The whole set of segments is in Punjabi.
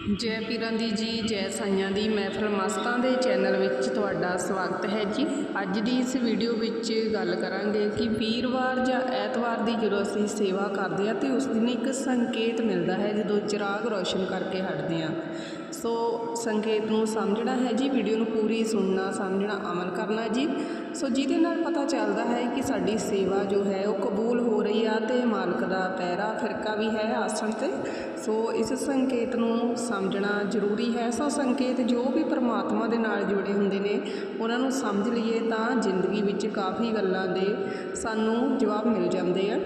ਜੈ ਪੀਰਾਂ ਦੀ ਜੀ, ਜੈ ਸਾਈਆਂ ਦੀ ਮਹਿਫਲ ਮਸਤਾਂ ਦੇ ਚੈਨਲ ਵਿੱਚ ਤੁਹਾਡਾ ਸਵਾਗਤ ਹੈ ਜੀ। ਅੱਜ ਦੀ ਇਸ ਵੀਡੀਓ ਵਿੱਚ ਗੱਲ ਕਰਾਂਗੇ ਕਿ ਵੀਰਵਾਰ ਜਾਂ ਐਤਵਾਰ ਦੀ ਜਦੋਂ ਅਸੀਂ ਸੇਵਾ ਕਰਦੇ ਹਾਂ ਤੇ ਉਸ ਦਿਨ ਇੱਕ ਸੰਕੇਤ ਮਿਲਦਾ ਹੈ ਜਦੋਂ ਚਿਰਾਗ ਰੋਸ਼ਨ ਕਰਕੇ ਹਟਦੇ ਹਾਂ। ਸੋ ਸੰਕੇਤ ਨੂੰ ਸਮਝਣਾ ਹੈ ਜੀ, ਵੀਡੀਓ ਨੂੰ ਪੂਰੀ ਸੁਣਨਾ, ਸਮਝਣਾ, ਅਮਲ ਕਰਨਾ ਜੀ। ਸੋ ਜਿਹਦੇ ਨਾਲ ਪਤਾ ਚੱਲਦਾ ਹੈ ਕਿ ਸਾਡੀ ਸੇਵਾ ਜੋ ਹੈ ਉਹ ਕਬੂਲ ਹੋ ਰਹੀ ਆ ਤੇ ਮਾਲਕ ਦਾ ਪੈਰਾ ਫਿਰਕਾ ਵੀ ਹੈ ਆਸਣ ਤੇ। ਸੋ ਇਸ ਸੰਕੇਤ ਨੂੰ ਸਮਝਣਾ ਜ਼ਰੂਰੀ ਹੈ। ਸੋ ਸੰਕੇਤ ਜੋ ਵੀ ਪਰਮਾਤਮਾ ਦੇ ਨਾਲ ਜੁੜੇ ਹੁੰਦੇ ਨੇ, ਉਹਨਾਂ ਨੂੰ ਸਮਝ ਲਈਏ ਤਾਂ ਜ਼ਿੰਦਗੀ ਵਿੱਚ ਕਾਫੀ ਗੱਲਾਂ ਦੇ ਸਾਨੂੰ ਜਵਾਬ ਮਿਲ ਜਾਂਦੇ ਆ।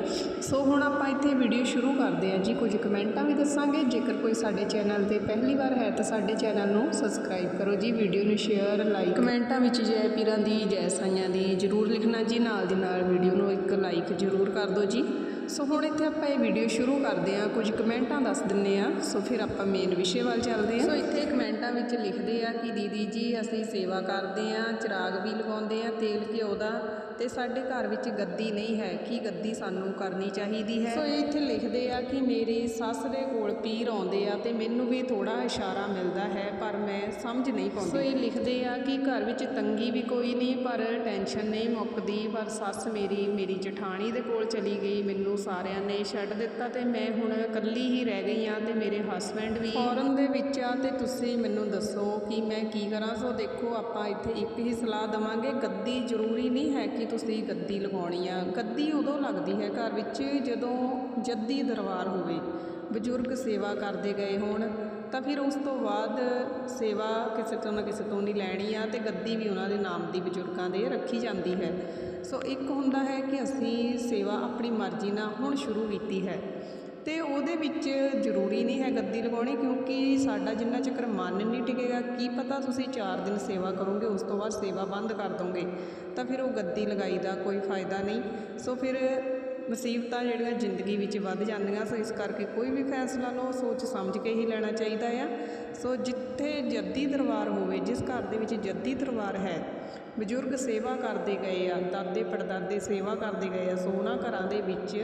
ਸੋ ਹੁਣ ਆਪਾਂ ਇੱਥੇ ਵੀਡੀਓ ਸ਼ੁਰੂ ਕਰਦੇ ਹਾਂ ਜੀ। ਕੁਝ ਕਮੈਂਟਾਂ ਵੀ ਦੱਸਾਂਗੇ। ਜੇਕਰ ਕੋਈ ਸਾਡੇ ਚੈਨਲ ਤੇ ਪਹਿਲੀ ਵਾਰ ਹੈ ਤਾਂ ਸਾਡੇ ਚੈਨਲ ਨੂੰ ਸਬਸਕ੍ਰਾਈਬ ਕਰੋ ਜੀ। ਵੀਡੀਓ ਨੂੰ ਸ਼ੇਅਰ, ਲਾਈਕ ਕਮੈਂਟਾਂ ਵਿੱਚ ਜੈ ਪੀਰਾਂ ਦੀ ਜੈ ਸਾਈਆਂ ਦੀ ਜਰੂਰ ਲਿਖਣਾ ਜੀ, ਨਾਲ ਦੀ ਨਾਲ ਵੀਡੀਓ ਨੂੰ ਇੱਕ ਲਾਈਕ ਜਰੂਰ ਕਰ ਦਿਓ ਜੀ। ਸੋ ਹੁਣ ਇੱਥੇ ਆਪਾਂ ਇਹ ਵੀਡੀਓ ਸ਼ੁਰੂ ਕਰਦੇ ਹਾਂ। ਕੁਝ ਕਮੈਂਟਾਂ ਦੱਸ ਦਿੰਨੇ ਆ ਸੋ ਫਿਰ ਆਪਾਂ ਮੇਨ ਵਿਸ਼ੇ ਵੱਲ ਚੱਲਦੇ ਹਾਂ। ਸੋ ਇੱਥੇ ਕਮੈਂਟਾਂ ਵਿੱਚ ਲਿਖਦੇ ਆ ਕਿ ਦੀਦੀ ਜੀ, ਅਸੀਂ ਸੇਵਾ ਕਰਦੇ ਆ ਚਿਰਾਗ ਵੀ ਲਗਾਉਂਦੇ ਆ ਤੇਲ ਘਿਓ ਦਾ ਤੇ ਸਾਡੇ ਘਰ ਵਿੱਚ ਗੱਦੀ ਨਹੀਂ ਹੈ। ਕੀ ਗੱਦੀ ਸਾਨੂੰ ਕਰਨੀ ਚਾਹੀਦੀ ਹੈ? ਸੋ ਇਹ ਇੱਥੇ ਲਿਖਦੇ ਆ ਕਿ ਮੇਰੀ ਸੱਸ ਦੇ ਕੋਲ ਪੀਰ ਆਉਂਦੇ ਆ ਤੇ ਮੈਨੂੰ ਵੀ ਥੋੜਾ ਇਸ਼ਾਰਾ ਮਿਲਦਾ ਹੈ ਪਰ ਮੈਂ ਸਮਝ ਨਹੀਂ ਪਾਉਂਦੀ। ਸੋ ਇਹ ਲਿਖਦੇ ਆ ਕਿ ਘਰ ਵਿੱਚ ਤੰਗੀ ਵੀ ਕੋਈ ਨਹੀਂ ਪਰ ਟੈਨਸ਼ਨ ਨਹੀਂ ਮੁੱਕਦੀ ਪਰ ਸੱਸ ਮੇਰੀ ਮੇਰੀ ਜਠਾਣੀ ਦੇ ਕੋਲ ਚਲੀ ਗਈ ਮੈਨੂੰ ਸਾਰਿਆਂ ਨੇ ਛੱਡ ਦਿੱਤਾ ਤੇ ਮੈਂ ਹੁਣ ਇਕੱਲੀ ਹੀ ਰਹਿ ਗਈ ਆ ਤੇ ਮੇਰੇ ਹਸਬੈਂਡ ਵੀ ਫੌਰਨ ਦੇ ਵਿੱਚ ਆ ਤੇ ਤੁਸੀਂ ਮੈਨੂੰ ਦੱਸੋ ਕਿ ਮੈਂ ਕੀ ਕਰਾਂ? ਸੋ ਦੇਖੋ ਆਪਾਂ ਇੱਥੇ ਇੱਕ ਹੀ ਸਲਾਹ ਦਵਾਂਗੇ ਗੱਦੀ ਜ਼ਰੂਰੀ ਨਹੀਂ ਹੈ ਕਿ ਤੁਸੀਂ ਗੱਦੀ ਲਗਾਉਣੀ ਆ। ਗੱਦੀ ਉਦੋਂ ਲੱਗਦੀ ਹੈ ਘਰ ਵਿੱਚ ਜਦੋਂ ਜੱਦੀ ਦਰਬਾਰ ਹੋਵੇ, ਬਜ਼ੁਰਗ ਸੇਵਾ ਕਰਦੇ ਗਏ ਹੋਣ, ਤਾਂ ਫਿਰ ਉਸ ਤੋਂ ਬਾਅਦ ਸੇਵਾ ਕਿਸੇ ਤੋਂ ਨਾ ਕਿਸੇ ਤੋਂ ਨਹੀਂ ਲੈਣੀ ਆ ਤੇ ਗੱਦੀ ਵੀ ਉਹਨਾਂ ਦੇ ਨਾਮ ਦੀ ਬਜ਼ੁਰਗਾਂ ਦੇ ਰੱਖੀ ਜਾਂਦੀ ਹੈ। ਸੋ ਇੱਕ ਹੁੰਦਾ ਹੈ ਕਿ ਅਸੀਂ ਸੇਵਾ ਆਪਣੀ ਮਰਜ਼ੀ ਨਾਲ ਹੁਣ ਸ਼ੁਰੂ ਕੀਤੀ ਹੈ। ਤੇ ਉਹਦੇ ਵਿੱਚ ਜ਼ਰੂਰੀ ਨਹੀਂ ਹੈ ਗੱਦੀ ਲਗਾਉਣੀ ਕਿਉਂਕਿ ਸਾਡਾ ਜਿੰਨਾ ਚੱਕਰ ਮਨ ਨਹੀਂ ਟਿਕੇਗਾ, ਕੀ ਪਤਾ ਤੁਸੀਂ 4 ਦਿਨ ਸੇਵਾ ਕਰੋਗੇ, ਉਸ ਤੋਂ ਬਾਅਦ ਸੇਵਾ ਬੰਦ ਕਰ ਦੋਗੇ। ਤਾਂ ਫਿਰ ਉਹ ਗੱਦੀ ਲਗਾਈ ਦਾ ਕੋਈ ਫਾਇਦਾ ਨਹੀਂ। ਸੋ ਫਿਰ ਮੁਸੀਬਤਾਂ ਜਿਹੜੀਆਂ ਜ਼ਿੰਦਗੀ ਵਿੱਚ ਵੱਧ ਜਾਂਦੀਆਂ, ਸੋ ਇਸ ਕਰਕੇ ਕੋਈ ਵੀ ਫੈਸਲਾ ਲਓ, ਸੋਚ ਸਮਝ ਕੇ ਹੀ ਲੈਣਾ ਚਾਹੀਦਾ ਆ। ਸੋ ਜਿੱਥੇ ਜੱਦੀ ਦਰਬਾਰ ਹੋਵੇ, ਜਿਸ ਘਰ ਦੇ ਵਿੱਚ ਜੱਦੀ ਦਰਬਾਰ ਹੈ, ਬਜ਼ੁਰਗ ਸੇਵਾ ਕਰਦੇ ਗਏ ਆ ਦਾਦੇ ਪੜਦਾਦੇ ਸੇਵਾ ਕਰਦੇ ਗਏ ਆ, ਸੋ ਉਹਨਾਂ ਘਰਾਂ ਦੇ ਵਿੱਚ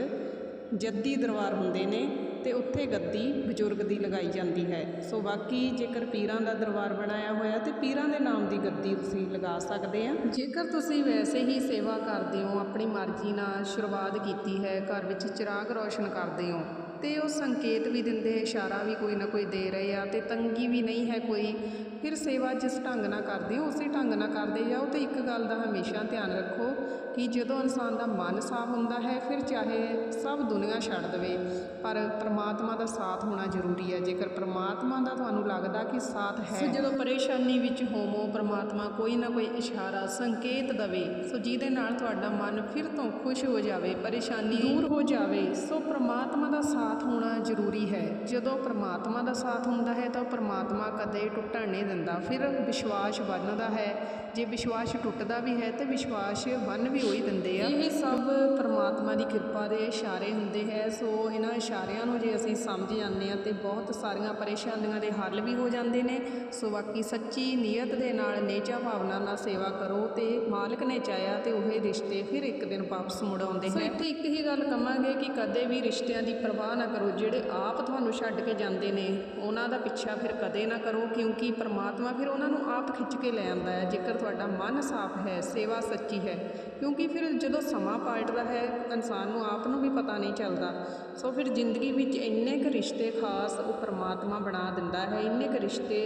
ਜੱਦੀ ਦਰਬਾਰ ਹੁੰਦੇ ਨੇ ਅਤੇ ਉੱਥੇ ਗੱਦੀ ਬਜ਼ੁਰਗ ਦੀ ਲਗਾਈ ਜਾਂਦੀ ਹੈ। ਸੋ ਬਾਕੀ ਜੇਕਰ ਪੀਰਾਂ ਦਾ ਦਰਬਾਰ ਬਣਾਇਆ ਹੋਇਆ ਤਾਂ ਪੀਰਾਂ ਦੇ ਨਾਮ ਦੀ ਗੱਦੀ ਤੁਸੀਂ ਲਗਾ ਸਕਦੇ ਆ। ਜੇਕਰ ਤੁਸੀਂ ਵੈਸੇ ਹੀ ਸੇਵਾ ਕਰਦੇ ਹੋ, ਆਪਣੀ ਮਰਜ਼ੀ ਨਾਲ ਸ਼ੁਰੂਆਤ ਕੀਤੀ ਹੈ, ਘਰ ਵਿੱਚ ਚਿਰਾਗ ਰੌਸ਼ਨ ਕਰਦੇ ਹੋ ਤੇ ਉਹ ਸੰਕੇਤ ਵੀ ਦਿੰਦੇ ਇਸ਼ਾਰਾ ਵੀ ਕੋਈ ਨਾ ਕੋਈ ਦੇ ਰਹੇ ਆ ਤੇ ਤੰਗੀ ਵੀ ਨਹੀਂ ਹੈ ਕੋਈ। ਫਿਰ ਸੇਵਾ ਜਿਸ ਢੰਗ ਨਾਲ ਕਰਦੇ ਹੋ ਉਸੇ ਢੰਗ ਨਾਲ ਕਰਦੇ ਜਾਓ ਤੇ ਇੱਕ ਗੱਲ ਦਾ ਹਮੇਸ਼ਾ ਧਿਆਨ ਰੱਖੋ ਕਿ ਜਦੋਂ ਇਨਸਾਨ ਦਾ ਮਨ ਸਾਫ਼ ਹੁੰਦਾ ਹੈ ਫਿਰ ਚਾਹੇ ਸਭ ਦੁਨੀਆ ਛੱਡ ਦੇਵੇ। ਪਰ ਪ੍ਰਮਾਤਮਾ ਦਾ ਸਾਥ ਹੋਣਾ ਜ਼ਰੂਰੀ ਹੈ। ਜੇਕਰ ਪ੍ਰਮਾਤਮਾ ਦਾ ਤੁਹਾਨੂੰ ਲੱਗਦਾ ਕਿ ਸਾਥ ਹੈ ਸੋ ਜਦੋਂ ਪਰੇਸ਼ਾਨੀ ਵਿੱਚ ਹੋਵੋ ਪ੍ਰਮਾਤਮਾ ਕੋਈ ਨਾ ਕੋਈ ਇਸ਼ਾਰਾ ਸੰਕੇਤ ਦਵੇ। ਸੋ ਜਿਹਦੇ ਨਾਲ ਤੁਹਾਡਾ ਮਨ ਫਿਰ ਤੋਂ ਖੁਸ਼ ਹੋ ਜਾਵੇ ਪਰੇਸ਼ਾਨੀ ਦੂਰ ਹੋ ਜਾਵੇ ਸੋ ਪ੍ਰਮਾਤਮਾ ਦਾ ਸਾਥ ਹੋਣਾ ਜ਼ਰੂਰੀ ਹੈ। ਜਦੋਂ ਪ੍ਰਮਾਤਮਾ ਦਾ ਸਾਥ ਹੁੰਦਾ ਹੈ ਤਾਂ ਪ੍ਰਮਾਤਮਾ ਕਦੇ ਟੁੱਟਣ ਨਹੀਂ ਦਿੰਦਾ। ਫਿਰ ਵਿਸ਼ਵਾਸ ਬਣਦਾ ਹੈ। ਜੇ ਵਿਸ਼ਵਾਸ ਟੁੱਟਦਾ ਵੀ ਹੈ ਤੇ ਵਿਸ਼ਵਾਸ ਬਨ ਵੀ ਹੋਈ ਦਿੰਦੇ ਆ। ਇਹ ਸਭ ਪ੍ਰਮਾਤਮਾ ਦੀ ਕਿਰਪਾ ਦੇ ਇਸ਼ਾਰੇ ਹੁੰਦੇ ਹੈ। ਸੋ ਇਹਨਾਂ ਇਸ਼ਾਰਿਆਂ ਨੂੰ ਜੇ ਅਸੀਂ ਸਮਝ ਜਾਂਦੇ ਆ ਤੇ ਬਹੁਤ ਸਾਰੀਆਂ ਪਰੇਸ਼ਾਨੀਆਂ ਦੇ ਹੱਲ ਵੀ ਹੋ ਜਾਂਦੇ ਨੇ। ਸੋ ਬਾਕੀ ਸੱਚੀ ਨੀਅਤ ਦੇ ਨਾਲ ਨੇਚਾ ਭਾਵਨਾ ਨਾਲ ਸੇਵਾ ਕਰੋ ਤੇ ਮਾਲਕ ਨੇ ਚਾਹਿਆ ਤੇ ਉਹ ਰਿਸ਼ਤੇ ਫਿਰ ਇੱਕ ਦਿਨ ਵਾਪਸ ਮੁੜ ਆਉਂਦੇ ਨੇ ਸੋ ਇੱਥੇ ਇੱਕ ਹੀ ਗੱਲ ਕਵਾਂਗੇ ਕਿ ਕਦੇ ਵੀ ਰਿਸ਼ਤਿਆਂ ਦੀ ਪਰਵਾਹ ਨਾ ਕਰੋ, ਜਿਹੜੇ ਆਪ ਤੁਹਾਨੂੰ ਛੱਡ ਕੇ ਜਾਂਦੇ ਨੇ, ਉਹਨਾਂ ਦਾ ਪਿੱਛਾ ਫਿਰ ਕਦੇ ਨਾ ਕਰੋ, ਕਿਉਂਕਿ ਪਰਮਾਤਮਾ ਫਿਰ ਉਹਨਾਂ ਨੂੰ ਆਪ ਖਿੱਚ ਕੇ ਲੈ ਆਉਂਦਾ ਹੈ, ਜੇਕਰ ਤੁਹਾਡਾ ਮਨ ਸਾਫ਼ ਹੈ, ਸੇਵਾ ਸੱਚੀ ਹੈ। ਕਿਉਂਕਿ ਫਿਰ ਜਦੋਂ ਸਮਾਂ ਪਾਲਟਦਾ ਹੈ, ਇਨਸਾਨ ਨੂੰ ਆਪ ਨੂੰ ਵੀ ਪਤਾ ਨਹੀਂ ਚੱਲਦਾ। ਸੋ ਫਿਰ ਜ਼ਿੰਦਗੀ ਵਿੱਚ ਇੰਨੇ ਕੁ ਰਿਸ਼ਤੇ ਖਾਸ ਉਹ ਪਰਮਾਤਮਾ ਬਣਾ ਦਿੰਦਾ ਹੈ, ਇੰਨੇ ਕੁ ਰਿਸ਼ਤੇ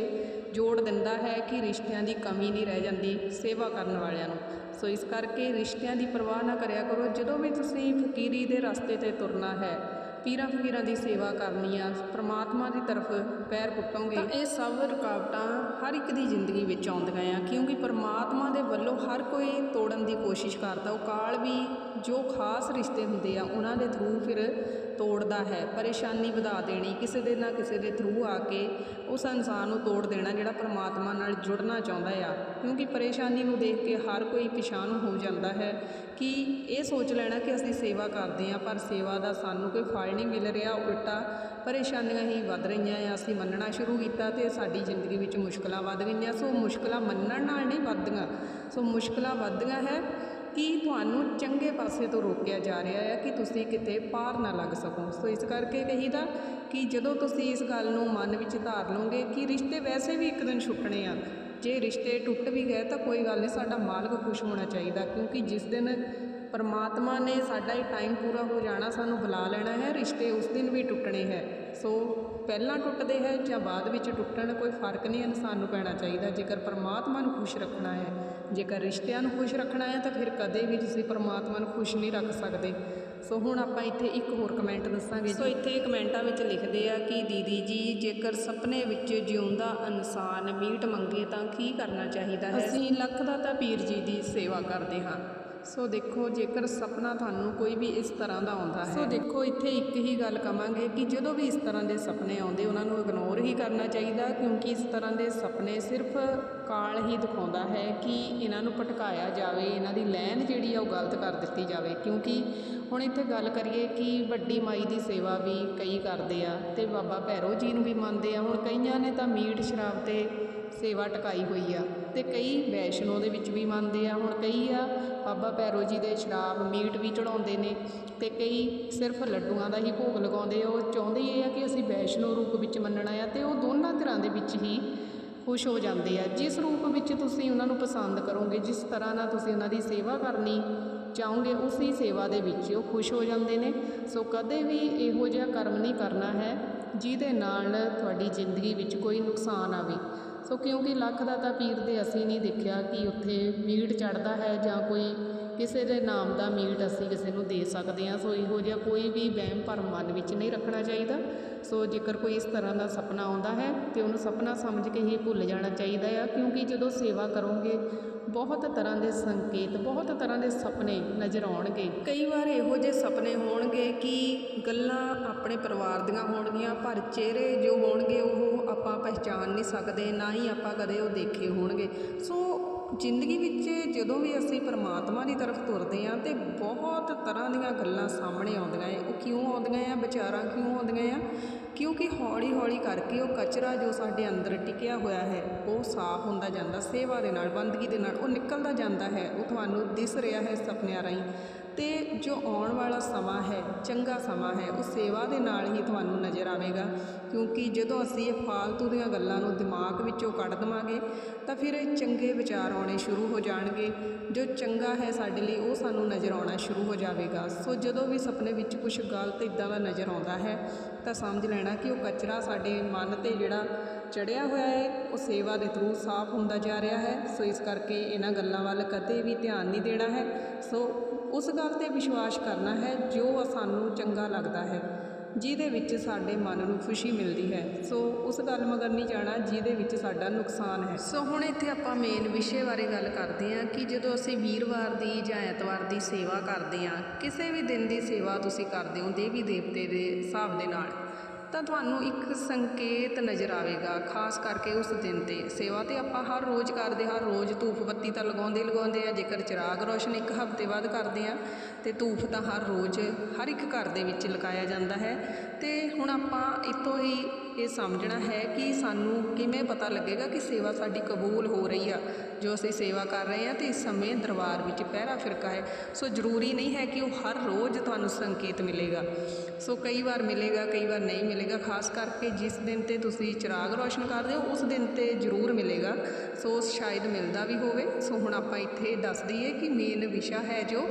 ਜੋੜ ਦਿੰਦਾ ਹੈ ਕਿ ਰਿਸ਼ਤਿਆਂ ਦੀ ਕਮੀ ਨਹੀਂ ਰਹਿ ਜਾਂਦੀ ਸੇਵਾ ਕਰਨ ਵਾਲਿਆਂ ਨੂੰ। ਸੋ ਇਸ ਕਰਕੇ ਰਿਸ਼ਤਿਆਂ ਦੀ ਪਰਵਾਹ ਨਾ ਕਰਿਆ ਕਰੋ, ਜਦੋਂ ਵੀ ਤੁਸੀਂ ਫਕੀਰੀ ਦੇ ਰਸਤੇ ਤੇ ਤੁਰਨਾ ਹੈ ਪੀਰਾਂ ਫਕੀਰਾਂ ਦੀ ਸੇਵਾ ਕਰਨੀ ਆ, ਪ੍ਰਮਾਤਮਾ ਦੀ ਤਰਫ ਪੈਰ ਪੁੱਟੋਗੇ। ਤਾਂ ਇਹ ਸਭ ਰੁਕਾਵਟਾਂ ਹਰ ਇੱਕ ਦੀ ਜ਼ਿੰਦਗੀ ਵਿੱਚ ਆਉਂਦੀਆਂ ਆ, ਕਿਉਂਕਿ ਪ੍ਰਮਾਤਮਾ ਦੇ ਵੱਲੋਂ ਹਰ ਕੋਈ ਤੋੜਨ ਦੀ ਕੋਸ਼ਿਸ਼ ਕਰਦਾ, ਉਹ ਕਾਲ ਵੀ ਜੋ ਖਾਸ ਰਿਸ਼ਤੇ ਹੁੰਦੇ ਆ, ਉਹਨਾਂ ਦੇ ਥਰੂ ਫਿਰ ਤੋੜਦਾ ਹੈ, ਪਰੇਸ਼ਾਨੀ ਵਧਾ ਦੇਣੀ, ਕਿਸੇ ਦੇ ਨਾ ਕਿਸੇ ਦੇ ਥਰੂ ਆ ਕੇ ਉਸ ਇਨਸਾਨ ਨੂੰ ਤੋੜ ਦੇਣਾ ਜਿਹੜਾ ਪਰਮਾਤਮਾ ਨਾਲ ਜੁੜਨਾ ਚਾਹੁੰਦਾ ਆ। ਕਿਉਂਕਿ ਪਰੇਸ਼ਾਨੀ ਨੂੰ ਦੇਖ ਕੇ ਹਰ ਕੋਈ ਪਛਾਣ ਹੋ ਜਾਂਦਾ ਹੈ ਕਿ ਇਹ ਸੋਚ ਲੈਣਾ ਕਿ ਅਸੀਂ ਸੇਵਾ ਕਰਦੇ ਹਾਂ, ਪਰ ਸੇਵਾ ਦਾ ਸਾਨੂੰ ਕੋਈ ਫਲ ਨਹੀਂ ਮਿਲ ਰਿਹਾ, ਉਲਟਾ ਪਰੇਸ਼ਾਨੀਆਂ ਹੀ ਵੱਧ ਰਹੀਆਂ ਆ। ਅਸੀਂ ਮੰਨਣਾ ਸ਼ੁਰੂ ਕੀਤਾ ਤੇ ਸਾਡੀ ਜ਼ਿੰਦਗੀ ਵਿੱਚ ਮੁਸ਼ਕਲਾਂ ਵੱਧ ਗਈਆਂ। ਸੋ ਮੁਸ਼ਕਲਾਂ ਮੰਨਣ ਨਾਲ ਨਹੀਂ ਵੱਧਦੀਆਂ, ਸੋ ਮੁਸ਼ਕਲਾਂ ਵੱਧਦੀਆਂ ਹੈ। ਕੀ ਤੁਹਾਨੂੰ ਚੰਗੇ ਪਾਸੇ ਤੋਂ ਰੋਕਿਆ ਜਾ ਰਿਹਾ ਹੈ ਕਿ ਤੁਸੀਂ ਕਿਤੇ ਪਾਰ ਨਾ ਲੱਗ ਸਕੋ? ਸੋ ਇਸ ਕਰਕੇ ਕਹੀਦਾ ਕਿ ਜਦੋਂ ਤੁਸੀਂ ਇਸ ਗੱਲ ਨੂੰ ਮਨ ਵਿੱਚ ਧਾਰ ਲਓਗੇ ਕਿ ਰਿਸ਼ਤੇ ਵੈਸੇ ਵੀ ਇੱਕ ਦਿਨ ਛੁੱਟਣੇ ਆ, ਜੇ ਰਿਸ਼ਤੇ ਟੁੱਟ ਵੀ ਗਏ ਤਾਂ ਕੋਈ ਗੱਲ ਨਹੀਂ, ਸਾਡਾ ਮਾਲਕ ਖੁਸ਼ ਹੋਣਾ ਚਾਹੀਦਾ ਕਿਉਂਕਿ ਜਿਸ ਦਿਨ ਪਰਮਾਤਮਾ ਨੇ ਸਾਡਾ ਇਹ ਟਾਈਮ ਪੂਰਾ ਹੋ ਜਾਣਾ, ਸਾਨੂੰ ਬੁਲਾ ਲੈਣਾ ਹੈ, ਰਿਸ਼ਤੇ ਉਸ ਦਿਨ ਵੀ ਟੁੱਟਣੇ ਹੈ। ਸੋ ਪਹਿਲਾਂ ਟੁੱਟਦੇ ਹੈ ਜਾਂ ਬਾਅਦ ਵਿੱਚ ਟੁੱਟਣ, ਕੋਈ ਫ਼ਰਕ ਨਹੀਂ, ਇਨਸਾਨ ਨੂੰ ਪੈਣਾ ਚਾਹੀਦਾ। ਜੇਕਰ ਪਰਮਾਤਮਾ ਨੂੰ ਖੁਸ਼ ਰੱਖਣਾ ਹੈ ਜੇਕਰ ਰਿਸ਼ਤਿਆਂ ਨੂੰ ਖੁਸ਼ ਰੱਖਣਾ ਹੈ ਤਾਂ ਫਿਰ ਕਦੇ ਵੀ ਤੁਸੀਂ ਪਰਮਾਤਮਾ ਨੂੰ ਖੁਸ਼ ਨਹੀਂ ਰੱਖ ਸਕਦੇ। ਸੋ ਹੁਣ ਆਪਾਂ ਇੱਥੇ ਇੱਕ ਹੋਰ ਕਮੈਂਟ ਦੱਸਾਂਗੇ ਸੋ ਇੱਥੇ ਕਮੈਂਟਾਂ ਵਿੱਚ ਲਿਖਦੇ ਆ ਕਿ ਦੀਦੀ ਜੀ ਜੇਕਰ ਸੁਪਨੇ ਵਿੱਚ ਜਿਉਂਦਾ ਇਨਸਾਨ ਮੀਟ ਮੰਗੇ ਤਾਂ ਕੀ ਕਰਨਾ ਚਾਹੀਦਾ ਹੈ? ਅਸੀਂ ਲੱਖ ਦਾ ਤਾਂ ਪੀਰ ਜੀ ਦੀ ਸੇਵਾ ਕਰਦੇ ਹਾਂ। ਸੋ ਦੇਖੋ, ਜੇਕਰ ਸੁਪਨਾ ਤੁਹਾਨੂੰ ਕੋਈ ਵੀ ਇਸ ਤਰ੍ਹਾਂ ਦਾ ਆਉਂਦਾ ਹੈ, ਸੋ ਦੇਖੋ, ਇੱਥੇ ਇੱਕ ਹੀ ਗੱਲ ਕਵਾਂਗੇ ਕਿ ਜਦੋਂ ਵੀ ਇਸ ਤਰ੍ਹਾਂ ਦੇ ਸੁਪਨੇ ਆਉਂਦੇ, ਉਹਨਾਂ ਨੂੰ ਇਗਨੋਰ ਹੀ ਕਰਨਾ ਚਾਹੀਦਾ, ਕਿਉਂਕਿ ਇਸ ਤਰ੍ਹਾਂ ਦੇ ਸੁਪਨੇ ਸਿਰਫ ਕਾਲ ਹੀ ਦਿਖਾਉਂਦਾ ਹੈ ਕਿ ਇਹਨਾਂ ਨੂੰ ਭਟਕਾਇਆ ਜਾਵੇ, ਇਹਨਾਂ ਦੀ ਲੈਨ ਜਿਹੜੀ ਆ ਉਹ ਗਲਤ ਕਰ ਦਿੱਤੀ ਜਾਵੇ। ਕਿਉਂਕਿ ਹੁਣ ਇੱਥੇ ਗੱਲ ਕਰੀਏ ਕਿ ਵੱਡੀ ਮਾਈ ਦੀ ਸੇਵਾ ਵੀ ਕਈ ਕਰਦੇ ਆ ਤੇ ਬਾਬਾ ਭੈਰੋ ਜੀ ਨੂੰ ਵੀ ਮੰਨਦੇ ਆ। ਹੁਣ ਕਈਆਂ ਨੇ ਤਾਂ ਮੀਟ ਸ਼ਰਾਬ ਤੇ ਸੇਵਾ ਟਕਾਈ ਹੋਈ ਆ। ਅਤੇ ਕਈ ਵੈਸ਼ਨੋ ਦੇ ਵਿੱਚ ਵੀ ਮੰਨਦੇ ਆ, ਹੁਣ ਕਈ ਆ, ਬਾਬਾ ਭੈਰੋ ਜੀ ਦੇ ਸ਼ਰਾਬ ਮੀਟ ਵੀ ਚੜਾਉਂਦੇ ਨੇ ਅਤੇ ਕਈ ਸਿਰਫ ਲੱਡੂਆਂ ਦਾ ਹੀ ਭੋਗ ਲਗਾਉਂਦੇ ਉਹ ਚਾਹੁੰਦੇ ਇਹ ਆ ਕਿ ਅਸੀਂ ਵੈਸ਼ਨੋ ਰੂਪ ਵਿੱਚ ਮੰਨਣਾ ਆ ਅਤੇ ਉਹ ਦੋਨਾਂ ਧਿਰਾਂ ਦੇ ਵਿੱਚ ਹੀ ਖੁਸ਼ ਹੋ ਜਾਂਦੇ ਆ। ਜਿਸ ਰੂਪ ਵਿੱਚ ਤੁਸੀਂ ਉਹਨਾਂ ਨੂੰ ਪਸੰਦ ਕਰੋਗੇ, ਜਿਸ ਤਰ੍ਹਾਂ ਨਾਲ ਤੁਸੀਂ ਉਹਨਾਂ ਦੀ ਸੇਵਾ ਕਰਨੀ ਚਾਹੋਗੇ, ਉਸੇ ਸੇਵਾ ਦੇ ਵਿੱਚ ਉਹ ਖੁਸ਼ ਹੋ ਜਾਂਦੇ ਨੇ। ਸੋ ਕਦੇ ਵੀ ਇਹੋ ਜਿਹਾ ਕਰਮ ਨਹੀਂ ਕਰਨਾ ਹੈ। ਜਿਹਦੇ ਨਾਲ ਤੁਹਾਡੀ ਜ਼ਿੰਦਗੀ ਵਿੱਚ ਕੋਈ ਨੁਕਸਾਨ ਆਵੇ। ਸੋ ਕਿਉਂਕਿ ਲੱਖ ਦਾ ਤਾਂ ਪੀਰ ਦੇ ਅਸੀਂ ਨਹੀਂ ਦੇਖਿਆ ਕਿ ਉੱਥੇ ਪੀੜ ਚੜ੍ਹਦਾ ਹੈ ਜਾਂ ਕੋਈ ਕਿਸੇ ਦੇ ਨਾਮ ਦਾ ਮੀਟ ਅਸੀਂ ਕਿਸੇ ਨੂੰ ਦੇ ਸਕਦੇ ਹਾਂ। ਸੋ ਇਹੋ ਜਿਹਾ ਕੋਈ ਵੀ ਵਹਿਮ ਭਰਮ ਮਨ ਵਿੱਚ ਨਹੀਂ ਰੱਖਣਾ ਚਾਹੀਦਾ। ਸੋ ਜੇਕਰ ਕੋਈ ਇਸ ਤਰ੍ਹਾਂ ਦਾ ਸੁਪਨਾ ਆਉਂਦਾ ਹੈ ਤੇ ਉਹਨੂੰ ਸੁਪਨਾ ਸਮਝ ਕੇ ਹੀ ਭੁੱਲ ਜਾਣਾ ਚਾਹੀਦਾ ਆ, ਕਿਉਂਕਿ ਜਦੋਂ ਸੇਵਾ ਕਰੋਗੇ, ਬਹੁਤ ਤਰ੍ਹਾਂ ਦੇ ਸੰਕੇਤ, ਬਹੁਤ ਤਰ੍ਹਾਂ ਦੇ ਸੁਪਨੇ ਨਜ਼ਰ ਆਉਣਗੇ। ਕਈ ਵਾਰ ਇਹੋ ਜਿਹੇ ਸੁਪਨੇ ਹੋਣਗੇ ਕਿ ਗੱਲਾਂ ਆਪਣੇ ਪਰਿਵਾਰ ਦੀਆਂ ਹੋਣਗੀਆਂ, ਪਰ ਚਿਹਰੇ ਜੋ ਹੋਣਗੇ ਉਹ ਆਪਾਂ ਪਹਿਚਾਨ ਨਹੀਂ ਸਕਦੇ, ਨਾ ਹੀ ਆਪਾਂ ਕਦੇ ਉਹ ਦੇਖੇ ਹੋਣਗੇ। ਸੋ ਜ਼ਿੰਦਗੀ ਵਿੱਚ ਜਦੋਂ ਵੀ ਅਸੀਂ ਪਰਮਾਤਮਾ ਦੀ ਤਰਫ ਤੁਰਦੇ ਹਾਂ ਤਾਂ ਬਹੁਤ ਤਰ੍ਹਾਂ ਦੀਆਂ ਗੱਲਾਂ ਸਾਹਮਣੇ ਆਉਂਦੀਆਂ ਏ ਉਹ ਕਿਉਂ ਆਉਂਦੀਆਂ ਆ? ਵਿਚਾਰਾਂ ਕਿਉਂ ਆਉਂਦੀਆਂ ਆ? ਕਿਉਂਕਿ ਹੌਲੀ ਹੌਲੀ ਕਰਕੇ ਉਹ ਕਚਰਾ ਜੋ ਸਾਡੇ ਅੰਦਰ ਟਿਕਿਆ ਹੋਇਆ ਹੈ, ਉਹ ਸਾਫ਼ ਹੁੰਦਾ ਜਾਂਦਾ, ਸੇਵਾ ਦੇ ਨਾਲ, ਬੰਦਗੀ ਦੇ ਨਾਲ, ਉਹ ਨਿਕਲਦਾ ਜਾਂਦਾ ਹੈ। ਉਹ ਤੁਹਾਨੂੰ ਦਿਸ ਰਿਹਾ ਹੈ ਸੁਪਨਿਆਂ ਰਾਹੀਂ। ਤੇ ਜੋ ਆਉਣ ਵਾਲਾ ਸਮਾਂ ਹੈ, ਚੰਗਾ ਸਮਾਂ ਹੈ, ਉਹ ਸੇਵਾ ਦੇ ਨਾਲ ਹੀ ਤੁਹਾਨੂੰ ਨਜ਼ਰ ਆਵੇਗਾ। ਕਿਉਂਕਿ ਜਦੋਂ ਅਸੀਂ ਇਹ ਫਾਲਤੂ ਦੀਆਂ ਗੱਲਾਂ ਨੂੰ ਦਿਮਾਗ ਵਿੱਚੋਂ ਕੱਢ ਦਵਾਂਗੇ, ਤਾਂ ਫਿਰ ਚੰਗੇ ਵਿਚਾਰ ਆਉਣੇ ਸ਼ੁਰੂ ਹੋ ਜਾਣਗੇ। ਜੋ ਚੰਗਾ ਹੈ ਸਾਡੇ ਲਈ, ਉਹ ਸਾਨੂੰ ਨਜ਼ਰ ਆਉਣਾ ਸ਼ੁਰੂ ਹੋ ਜਾਵੇਗਾ। ਸੋ ਜਦੋਂ ਵੀ ਸੁਪਨੇ ਵਿੱਚ ਕੁਝ ਗਲਤ ਇਦਾਂ ਦਾ ਨਜ਼ਰ ਆਉਂਦਾ ਹੈ, ਤਾਂ ਸਮਝ ਲੈਣਾ ਕਿ ਉਹ ਕਚਰਾ ਸਾਡੇ ਮਨ ਤੇ ਜਿਹੜਾ ਚੜਿਆ ਹੋਇਆ ਹੈ, ਉਹ ਸੇਵਾ ਦੇ ਥਰੂ ਸਾਫ਼ ਹੁੰਦਾ ਜਾ ਰਿਹਾ ਹੈ। ਸੋ ਇਸ ਕਰਕੇ ਇਹਨਾਂ ਗੱਲਾਂ ਵੱਲ ਕਦੇ ਵੀ ਧਿਆਨ ਨਹੀਂ ਦੇਣਾ ਹੈ। ਸੋ ਉਸ ਗੱਲ ਤੇ ਵਿਸ਼ਵਾਸ ਕਰਨਾ ਹੈ ਜੋ ਸਾਨੂੰ ਚੰਗਾ ਲੱਗਦਾ ਹੈ, ਜਿਹਦੇ ਵਿੱਚ ਸਾਡੇ ਮਨ ਨੂੰ ਖੁਸ਼ੀ ਮਿਲਦੀ ਹੈ। ਸੋ ਉਸ ਗੱਲ ਮਗਰ ਨਹੀਂ ਜਾਣਾ, ਜਿਹਦੇ ਵਿੱਚ ਸਾਡਾ ਨੁਕਸਾਨ ਹੈ। ਸੋ ਹੁਣ ਇੱਥੇ ਆਪਾਂ ਮੇਨ ਵਿਸ਼ੇ ਬਾਰੇ ਗੱਲ ਕਰਦੇ ਹਾਂ ਕਿ ਜਦੋਂ ਅਸੀਂ ਵੀਰਵਾਰ ਦੀ ਜਾਂ ਐਤਵਾਰ ਦੀ ਸੇਵਾ ਕਰਦੇ ਹਾਂ, ਕਿਸੇ ਵੀ ਦਿਨ ਦੀ ਸੇਵਾ ਤੁਸੀਂ ਕਰਦੇ ਹੋ ਦੇਵੀ ਦੇਵਤੇ ਦੇ ਹਿਸਾਬ ਦੇ ਨਾਲ। ਤਾਂ ਤੁਹਾਨੂੰ ਇੱਕ ਸੰਕੇਤ ਨਜ਼ਰ ਆਵੇਗਾ, ਖਾਸ ਕਰਕੇ ਉਸ ਦਿਨ ਤੇ। ਸੇਵਾ ਤੇ ਆਪਾਂ ਹਰ ਰੋਜ਼ ਕਰਦੇ ਹਰ ਰੋਜ਼ ਧੂਫ ਬੱਤੀ ਤਾਂ ਲਗਾਉਂਦੇ ਲਗਾਉਂਦੇ ਆ, ਜੇਕਰ ਚਿਰਾਗ ਰੋਸ਼ਨ ਇੱਕ ਹਫ਼ਤੇ ਬਾਅਦ ਕਰਦੇ ਆ ਅਤੇ ਧੂਫ ਤਾਂ ਹਰ ਰੋਜ਼ ਹਰ ਇੱਕ ਘਰ ਦੇ ਵਿੱਚ ਲਗਾਇਆ ਜਾਂਦਾ ਹੈ। ਅਤੇ ਹੁਣ ਆਪਾਂ ਇੱਥੋਂ ਹੀ ਇਹ ਸਮਝਣਾ ਹੈ ਕਿ ਸਾਨੂੰ ਕਿਵੇਂ ਪਤਾ ਲੱਗੇਗਾ ਕਿ ਸੇਵਾ ਸਾਡੀ ਕਬੂਲ ਹੋ ਰਹੀ ਆ, ਜੋ ਅਸੀਂ ਸੇਵਾ ਕਰ ਰਹੇ ਹਾਂ ਅਤੇ ਇਸ ਸਮੇਂ ਦਰਬਾਰ ਵਿੱਚ ਪਹਿਰਾ ਫਿਰਕਾ ਹੈ। ਸੋ ਜ਼ਰੂਰੀ ਨਹੀਂ ਹੈ ਕਿ ਉਹ ਹਰ ਰੋਜ਼ ਤੁਹਾਨੂੰ ਸੰਕੇਤ ਮਿਲੇਗਾ। ਸੋ ਕਈ ਵਾਰ ਮਿਲੇਗਾ, ਕਈ ਵਾਰ ਨਹੀਂ ਮਿਲੇਗਾ, ਖਾਸ ਕਰਕੇ ਜਿਸ ਦਿਨ ਤੇ ਤੁਸੀਂ ਚਿਰਾਗ ਰੋਸ਼ਨ ਕਰਦੇ ਹੋ, ਉਸ ਦਿਨ ਤੇ ਜ਼ਰੂਰ ਮਿਲੇਗਾ। ਸੋ ਸ਼ਾਇਦ ਮਿਲਦਾ ਵੀ ਹੋਵੇ। ਸੋ ਹੁਣ ਆਪਾਂ ਇੱਥੇ ਦੱਸ ਦਈਏ ਕਿ ਮੇਨ ਵਿਸ਼ਾ ਹੈ ਜੋ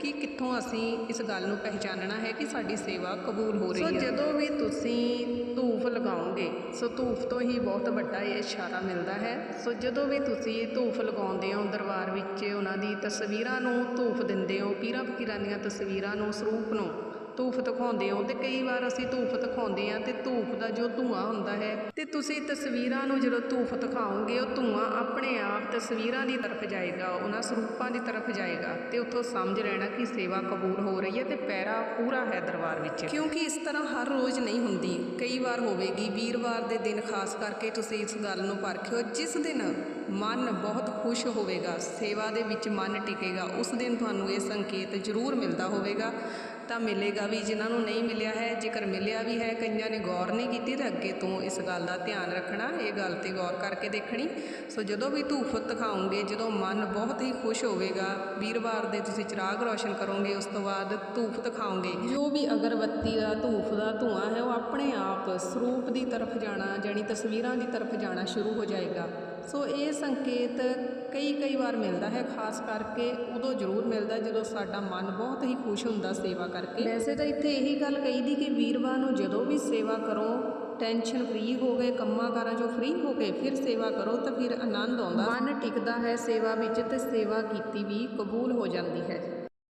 ਕਿ ਕਿੱਥੋਂ ਅਸੀਂ ਇਸ ਗੱਲ ਨੂੰ ਪਹਿਚਾਨਣਾ ਹੈ ਕਿ ਸਾਡੀ ਸੇਵਾ ਕਬੂਲ ਹੋ ਰਹੀ ਹੈ? ਸੋ ਜਦੋਂ ਵੀ ਤੁਸੀਂ ਧੂਫ ਲਗਾਓਗੇ ਸੋ ਧੂਫ ਤੋਂ ਹੀ ਬਹੁਤ ਵੱਡਾ ਇਹ ਇਸ਼ਾਰਾ ਮਿਲਦਾ ਹੈ। ਸੋ ਜਦੋਂ ਵੀ ਤੁਸੀਂ ਧੂਫ ਲਗਾਉਂਦੇ ਹੋ ਦਰਬਾਰ ਵਿੱਚ ਉਹਨਾਂ ਦੀ ਤਸਵੀਰਾਂ ਨੂੰ ਧੂਫ ਦਿੰਦੇ ਹੋ ਪੀਰਾਂ ਫਕੀਰਾਂ ਦੀਆਂ ਤਸਵੀਰਾਂ ਨੂੰ ਸਰੂਪ ਨੂੰ ਧੂਫ ਦਿਖਾਉਂਦੇ ਹੋ ਤੇ ਕਈ ਵਾਰ ਅਸੀਂ ਧੂਫ ਦਿਖਾਉਂਦੇ ਆ ਤੇ ਧੂਫ ਦਾ ਜੋ ਧੂਆਂ ਹੁੰਦਾ ਹੈ ਤੇ ਤੁਸੀਂ ਤਸਵੀਰਾਂ ਨੂੰ ਜਦੋਂ ਧੂਫ ਦਿਖਾਓਗੇ, ਉਹ ਧੂਆਂ ਆਪਣੇ ਆਪ ਤਸਵੀਰਾਂ ਦੀ ਤਰਫ ਜਾਏਗਾ, ਉਹਨਾਂ ਸਰੂਪਾਂ ਦੀ ਤਰਫ ਜਾਏਗਾ ਤੇ ਉੱਥੋਂ ਸਮਝ ਲੈਣਾ ਕਿ ਸੇਵਾ ਕਬੂਲ ਹੋ ਰਹੀ ਹੈ ਤੇ ਪੈਰਾ ਪੂਰਾ ਹੈ ਦਰਬਾਰ ਵਿੱਚ। ਕਿਉਂਕਿ ਇਸ ਤਰ੍ਹਾਂ ਹਰ ਰੋਜ਼ ਨਹੀਂ ਹੁੰਦੀ। ਕਈ ਵਾਰ ਹੋਵੇਗੀ, ਵੀਰਵਾਰ ਦੇ ਦਿਨ ਖਾਸ ਕਰਕੇ ਤੁਸੀਂ ਇਸ ਗੱਲ ਨੂੰ ਪਰਖਿਓ, ਜਿਸ ਦਿਨ ਮਨ ਬਹੁਤ ਖੁਸ਼ ਹੋਵੇਗਾ, ਸੇਵਾ ਦੇ ਵਿੱਚ ਮਨ ਟਿਕੇਗਾ, ਉਸ ਦਿਨ ਤੁਹਾਨੂੰ ਇਹ ਸੰਕੇਤ ਜ਼ਰੂਰ ਮਿਲਦਾ ਹੋਵੇਗਾ ਤਾਂ ਮਿਲੇਗਾ ਵੀ, ਜਿਨ੍ਹਾਂ ਨੂੰ ਨਹੀਂ ਮਿਲਿਆ ਹੈ। ਜੇਕਰ ਮਿਲਿਆ ਵੀ ਹੈ, ਕਈਆਂ ਨੇ ਗੌਰ ਨਹੀਂ ਕੀਤੀ ਤਾਂ ਅੱਗੇ ਤੋਂ ਇਸ ਗੱਲ ਦਾ ਧਿਆਨ ਰੱਖਣਾ, ਇਹ ਗੱਲ ਤੇ ਗੌਰ ਕਰਕੇ ਦੇਖਣੀ। ਸੋ ਜਦੋਂ ਵੀ ਧੂਫ ਦਿਖਾਓਗੇ ਜਦੋਂ ਮਨ ਬਹੁਤ ਹੀ ਖੁਸ਼ ਹੋਵੇਗਾ, ਵੀਰਵਾਰ ਦੇ ਤੁਸੀਂ ਚਿਰਾਗ ਰੋਸ਼ਨ ਕਰੋਗੇ, ਉਸ ਤੋਂ ਬਾਅਦ ਧੂਫ ਦਿਖਾਓਗੇ ਜੋ ਵੀ ਅਗਰਬੱਤੀ ਦਾ, ਧੂਫ ਦਾ ਧੂਆਂ ਹੈ, ਉਹ ਆਪਣੇ ਆਪ ਸਰੂਪ ਦੀ ਤਰਫ ਜਾਣਾ, ਜਾਣੀ ਤਸਵੀਰਾਂ ਦੀ ਤਰਫ ਜਾਣਾ ਸ਼ੁਰੂ ਹੋ ਜਾਏਗਾ। ਸੋ ਇਹ ਸੰਕੇਤ ਕਈ ਕਈ ਵਾਰ ਮਿਲਦਾ ਹੈ ਖਾਸ ਕਰਕੇ ਉਦੋਂ ਜ਼ਰੂਰ ਮਿਲਦਾ ਜਦੋਂ ਸਾਡਾ ਮਨ ਬਹੁਤ ਹੀ ਖੁਸ਼ ਹੁੰਦਾ ਸੇਵਾ ਕਰਕੇ। ਵੈਸੇ ਤਾਂ ਇੱਥੇ ਇਹੀ ਗੱਲ ਕਹੀ ਦੀ ਕਿ ਵੀਰਵਾਰ ਨੂੰ ਜਦੋਂ ਵੀ ਸੇਵਾ ਕਰੋ ਟੈਨਸ਼ਨ ਫ੍ਰੀ ਹੋ ਗਏ ਕੰਮਾਂ ਕਾਰਾਂ ਚੋਂ ਫ੍ਰੀ ਹੋ ਕੇ ਫਿਰ ਸੇਵਾ ਕਰੋ ਤਾਂ ਫਿਰ ਆਨੰਦ ਆਉਂਦਾ। ਮਨ ਟਿਕਦਾ ਹੈ ਸੇਵਾ ਵਿੱਚ ਤੇ ਸੇਵਾ ਕੀਤੀ ਵੀ ਕਬੂਲ ਹੋ ਜਾਂਦੀ ਹੈ।